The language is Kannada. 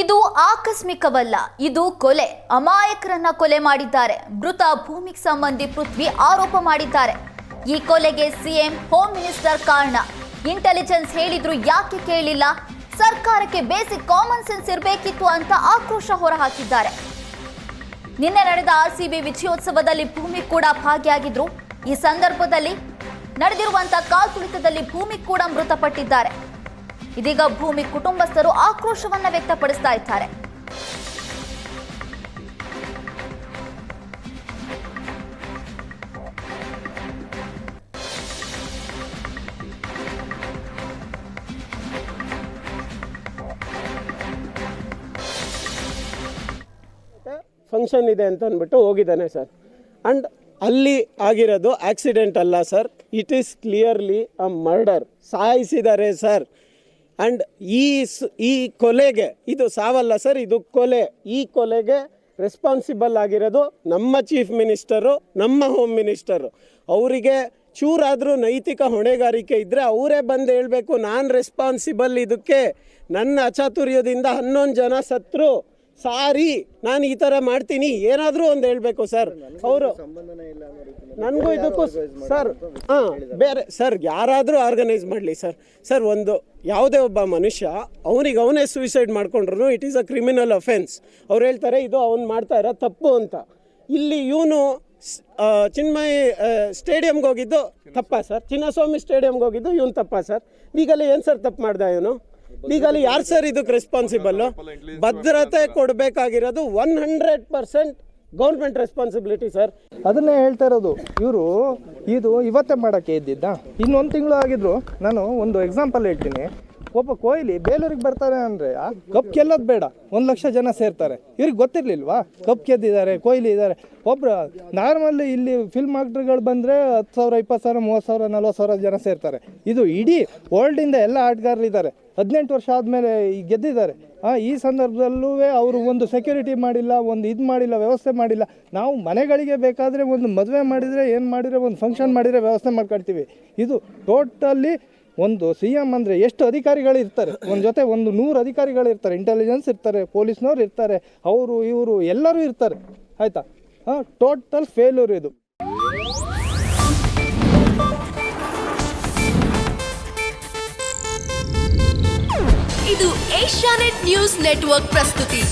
ಇದು ಆಕಸ್ಮಿಕವಲ್ಲ, ಇದು ಕೊಲೆ. ಅಮಾಯಕರನ್ನ ಕೊಲೆ ಮಾಡಿದ್ದಾರೆ. ಮೃತ ಭೂಮಿಗೆ ಸಂಬಂಧಿ ಪೃಥ್ವಿ ಆರೋಪ ಮಾಡಿದ್ದಾರೆ. ಈ ಕೊಲೆಗೆ ಸಿಎಂ, ಹೋಮ್ ಮಿನಿಸ್ಟರ್ ಕಾರಣ. ಇಂಟೆಲಿಜೆನ್ಸ್ ಹೇಳಿದ್ರು ಯಾಕೆ ಕೇಳಿಲ್ಲ? ಸರ್ಕಾರಕ್ಕೆ ಬೇಸಿಕ್ ಕಾಮನ್ ಸೆನ್ಸ್ ಇರಬೇಕಿತ್ತು ಅಂತ ಆಕ್ರೋಶ ಹೊರಹಾಕಿದ್ದಾರೆ. ನಿನ್ನೆ ನಡೆದ ಆರ್ಸಿಬಿ ವಿಜಯೋತ್ಸವದಲ್ಲಿ ಭೂಮಿ ಕೂಡ ಭಾಗಿಯಾಗಿದ್ರು. ಈ ಸಂದರ್ಭದಲ್ಲಿ ನಡೆದಿರುವಂತಹ ಕಾಲ್ತುಳಿತದಲ್ಲಿ ಭೂಮಿ ಕೂಡ ಮೃತಪಟ್ಟಿದ್ದಾರೆ. ಇದೀಗ ಭೂಮಿ ಕುಟುಂಬಸ್ಥರು ಆಕ್ರೋಶವನ್ನ ವ್ಯಕ್ತಪಡಿಸ್ತಾ ಇದ್ದಾರೆ. ಫಂಕ್ಷನ್ ಇದೆ ಅಂತ ಅಂದ್ಬಿಟ್ಟು ಹೋಗಿದ್ದಾನೆ ಸರ್. ಆ್ಯಂಡ್ ಅಲ್ಲಿ ಆಗಿರೋದು ಆಕ್ಸಿಡೆಂಟ್ ಅಲ್ಲ sir. It is clearly a murder ಸಾಯಿಸಿದ್ದಾರೆ sir. And ಈ ಸ್- ಈ ಕೊಲೆಗೆ ಇದು ಸಾವಲ್ಲ ಸರ್ ಇದು ಕೊಲೆ. ಈ ಕೊಲೆಗೆ ರೆಸ್ಪಾನ್ಸಿಬಲ್ ಆಗಿರೋದು ನಮ್ಮ ಚೀಫ್ ಮಿನಿಸ್ಟರು ನಮ್ಮ ಹೋಮ್ ಮಿನಿಸ್ಟರು ಅವರಿಗೆ ಚೂರಾದರೂ ನೈತಿಕ ಹೊಣೆಗಾರಿಕೆ ಇದ್ದರೆ ಅವರೇ ಬಂದು ಹೇಳಬೇಕು ನಾನು ರೆಸ್ಪಾನ್ಸಿಬಲ್ ಇದಕ್ಕೆ. ನನ್ನ ಅಚಾತುರ್ಯದಿಂದ ಹನ್ನೊಂದು ಜನ ಸತ್ರು. ಸಾರಿ ನಾನು ಈ ಥರ ಮಾಡ್ತೀನಿ. ಏನಾದರೂ ಒಂದು ಹೇಳಬೇಕು ಸರ್. ಅವರು ನನಗೂ ಇದಕ್ಕೂ ಸರ್ ಹಾಂ ಬೇರೆ ಸರ್ ಯಾರಾದರೂ ಆರ್ಗನೈಸ್ ಮಾಡಲಿ ಸರ್. ಸರ್ ಒಂದು ಯಾವುದೇ ಒಬ್ಬ ಮನುಷ್ಯ ಅವನಿಗೆ ಅವನೇ ಸೂಸೈಡ್ ಮಾಡ್ಕೊಂಡ್ರು it is a criminal offence ಅವ್ರು ಹೇಳ್ತಾರೆ ಇದು ಅವ್ನು ಮಾಡ್ತಾ ಇರೋ ತಪ್ಪು ಅಂತ. ಇಲ್ಲಿ ಇವನು ಚಿನ್ಮಯ್ ಸ್ಟೇಡಿಯಮ್ಗೆ ಹೋಗಿದ್ದು ತಪ್ಪ ಸರ್. ಚಿನ್ನಸ್ವಾಮಿ ಸ್ಟೇಡಿಯಮ್ಗೆ ಹೋಗಿದ್ದು ಇವನು ತಪ್ಪ ಸರ್. ಈಗಲೇ ಏನು ಸರ್ ತಪ್ಪು ಮಾಡ್ದ ಇವನು? ಈಗಲ್ಲಿ ಯಾರು ಸರ್ ಇದಕ್ಕೆ ರೆಸ್ಪಾನ್ಸಿಬಲ್ಲು ಭದ್ರತೆ ಕೊಡಬೇಕಾಗಿರೋದು one hundred percent government responsibility sir ಅದನ್ನೇ ಹೇಳ್ತಾ ಇರೋದು, ಇವರು ಇದು ಇವತ್ತೇ ಮಾಡೋಕ್ಕೆ ಇದ್ದಿದ್ದ. ಇನ್ನೊಂದು ತಿಂಗಳು ಆಗಿದ್ರು, ನಾನು ಒಂದು ಎಕ್ಸಾಂಪಲ್ ಹೇಳ್ತೀನಿ. ಒಬ್ಬ ಕೊಹ್ಲಿ ಬೇಲೂರಿಗೆ ಬರ್ತಾರೆ ಅಂದರೆ ಕಪ್ ಗೆಲ್ಲೋದು ಬೇಡ. ಒಂದು ಲಕ್ಷ ಜನ ಸೇರ್ತಾರೆ. ಇವ್ರಿಗೆ ಗೊತ್ತಿರಲಿಲ್ವಾ? ಕಪ್ ಗೆದ್ದಿದ್ದಾರೆ, ಕೊಹ್ಲಿ ಇದ್ದಾರೆ. ಒಬ್ರು ನಾರ್ಮಲ್ಲಿ ಇಲ್ಲಿ ಫಿಲ್ಮ್ ಆಕ್ಟ್ರ್ಗಳು ಬಂದರೆ ಹತ್ತು ಸಾವಿರ, ಇಪ್ಪತ್ತು ಸಾವಿರ, ಮೂವತ್ತು ಸಾವಿರ, ನಲ್ವತ್ತು ಸಾವಿರ ಜನ ಸೇರ್ತಾರೆ. ಇದು ಇಡೀ ವರ್ಲ್ಡಿಂದ ಎಲ್ಲ ಆಟಗಾರರಿದ್ದಾರೆ ಹದಿನೆಂಟು ವರ್ಷ ಆದಮೇಲೆ ಗೆದ್ದಿದ್ದಾರೆ. ಈ ಸಂದರ್ಭದಲ್ಲೂ ಅವರು ಒಂದು ಸೆಕ್ಯೂರಿಟಿ ಮಾಡಿಲ್ಲ, ಒಂದು ಇದು ಮಾಡಿಲ್ಲ, ವ್ಯವಸ್ಥೆ ಮಾಡಿಲ್ಲ. ನಾವು ಮನೆಗಳಿಗೆ ಬೇಕಾದರೆ ಒಂದು ಮದುವೆ ಮಾಡಿದರೆ, ಏನು ಮಾಡಿದರೆ, ಒಂದು ಫಂಕ್ಷನ್ ಮಾಡಿದರೆ ವ್ಯವಸ್ಥೆ ಮಾಡ್ಕೊಳ್ತೀವಿ. ಇದು ಟೋಟಲಿ ಒಂದು ಸಿ ಎಂ ಅಂದರೆ ಎಷ್ಟು ಅಧಿಕಾರಿಗಳು ಇರ್ತಾರೆ? ಒಂದು ಜೊತೆ ಒಂದು ನೂರು ಅಧಿಕಾರಿಗಳು ಇರ್ತಾರೆ ಇಂಟೆಲಿಜೆನ್ಸ್ ಇರ್ತಾರೆ ಪೊಲೀಸ್ನವ್ರು ಇರ್ತಾರೆ, ಅವರು, ಇವರು ಎಲ್ಲರೂ ಇರ್ತಾರೆ. ಆಯಿತಾ? ಹಾಂ ಟೋಟಲ್ ಫೇಲ್ಯೂರ್ ಇದು. ಇದು ಏಷ್ಯಾನೆಟ್ ನ್ಯೂಸ್ ನೆಟ್ವರ್ಕ್ ಪ್ರಸ್ತುತಿ.